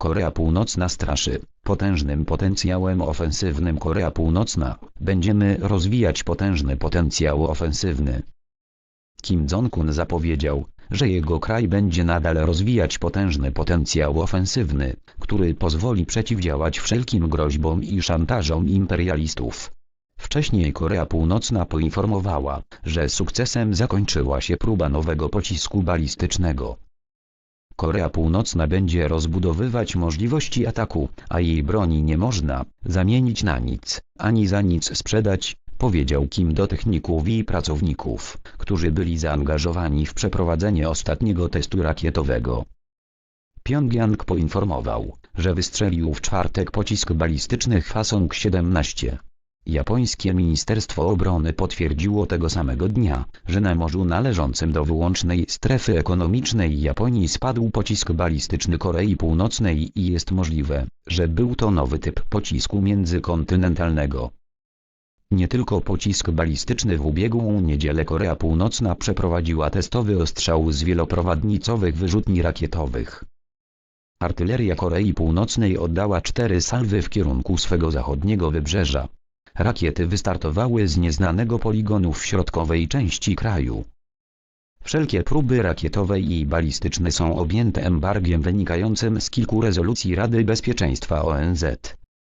Korea Północna straszy potężnym potencjałem ofensywnym Korea Północna. Będziemy rozwijać potężny potencjał ofensywny. Kim Jong-un zapowiedział, że jego kraj będzie nadal rozwijać potężny potencjał ofensywny, który pozwoli przeciwdziałać wszelkim groźbom i szantażom imperialistów. Wcześniej Korea Północna poinformowała, że sukcesem zakończyła się próba nowego pocisku balistycznego. Korea Północna będzie rozbudowywać możliwości ataku, a jej broni nie można zamienić na nic, ani za nic sprzedać, powiedział Kim do techników i pracowników, którzy byli zaangażowani w przeprowadzenie ostatniego testu rakietowego. Pjongjang poinformował, że wystrzelił w czwartek pocisk balistyczny Hwasong 17. Japońskie Ministerstwo Obrony potwierdziło tego samego dnia, że na morzu należącym do wyłącznej strefy ekonomicznej Japonii spadł pocisk balistyczny Korei Północnej i jest możliwe, że był to nowy typ pocisku międzykontynentalnego. Nie tylko pocisk balistyczny w ubiegłą niedzielę Korea Północna przeprowadziła testowy ostrzał z wieloprowadnicowych wyrzutni rakietowych. Artyleria Korei Północnej oddała cztery salwy w kierunku swego zachodniego wybrzeża. Rakiety wystartowały z nieznanego poligonu w środkowej części kraju. Wszelkie próby rakietowe i balistyczne są objęte embargiem wynikającym z kilku rezolucji Rady Bezpieczeństwa ONZ.